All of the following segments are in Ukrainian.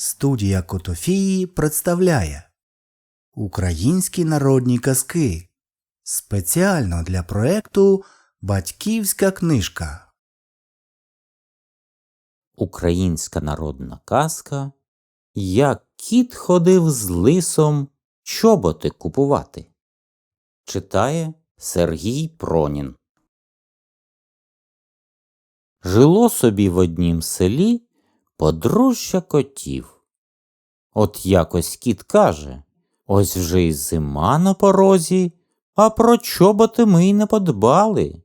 Студія Котофії представляє Українські народні казки спеціально для проекту Батьківська книжка. Українська народна казка Як кіт ходив з лисом чоботи купувати. Читає Сергій Пронін. Жило собі в однім селі подружжя котів. От якось кіт каже Ось вже й зима на порозі, а про чоботи ми й не подбали.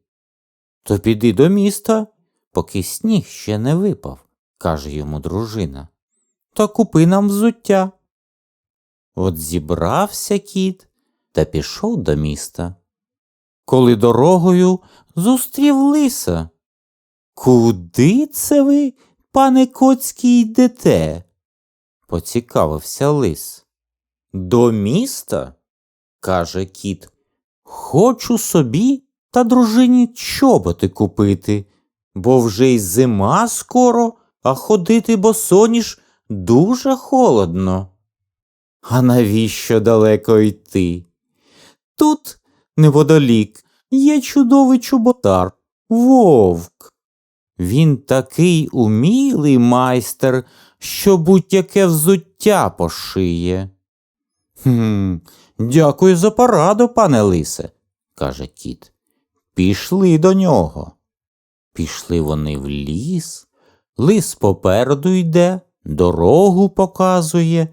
То піди до міста, поки сніг ще не випав, каже йому дружина. Та купи нам взуття. От зібрався кіт та пішов до міста. Коли дорогою зустрів лиса. Куди це ви, пане коцький, йдете? поцікавився лис. До міста, каже кіт, хочу собі та дружині чоботи купити, бо вже й зима скоро, а ходити босоніж дуже холодно. А навіщо далеко йти? Тут, неподалік, є чудовий чоботар, вовк. Він такий умілий майстер, що будь-яке взуття пошиє. Хм, дякую за пораду, пане лисе, каже кіт. Пішли до нього. Пішли вони в ліс, лис попереду йде, дорогу показує,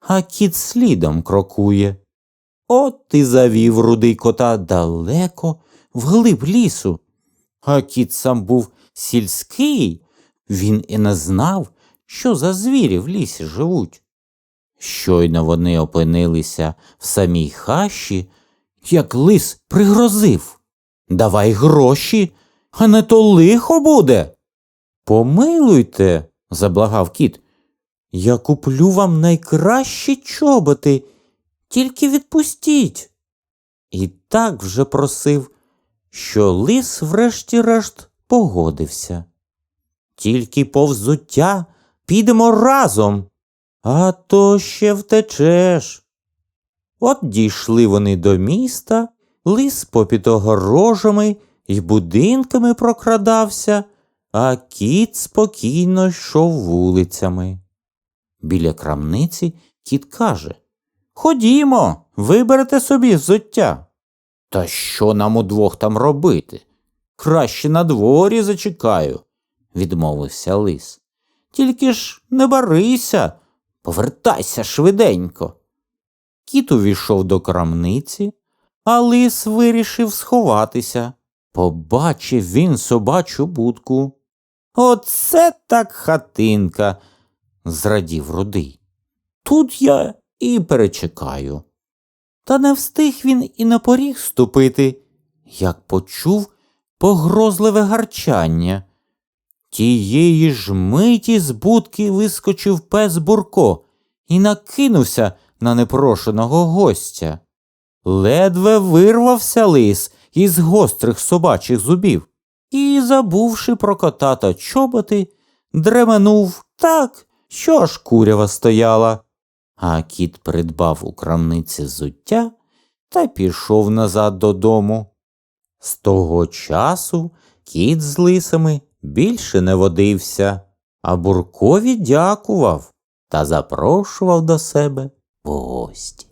а кіт слідом крокує. От і завів рудий кота далеко, вглиб лісу. А кіт сам був сільський, він і не знав, що за звірі в лісі живуть. Щойно вони опинилися в самій хащі, як лис пригрозив. Давай гроші, а не то лихо буде. Помилуйте, заблагав кіт. Я куплю вам найкращі чоботи, тільки відпустіть. І так вже просив, що лис врешті-решт погодився. Тільки по взуття підемо разом, а то ще втечеш. От дійшли вони до міста, лис попід огорожами й будинками прокрадався, а кіт спокійно йшов вулицями. Біля крамниці кіт каже Ходімо, виберете собі взуття. Та що нам удвох там робити? Краще на дворі зачекаю, відмовився лис. Тільки ж не барися, повертайся швиденько. Кіт увійшов до крамниці, а лис вирішив сховатися. Побачив він собачу будку. Оце так хатинка, зрадів рудий. Тут я і перечекаю. Та не встиг він і на поріг ступити, як почув погрозливе гарчання. Тієї ж миті з будки вискочив пес Бурко і накинувся на непрошеного гостя. Ледве вирвався лис із гострих собачих зубів і, забувши про кота та чоботи, дременув так, що аж курява стояла. А кіт придбав у крамниці зуття та пішов назад додому. З того часу кіт з лисами більше не водився, а буркові дякував та запрошував до себе в гості.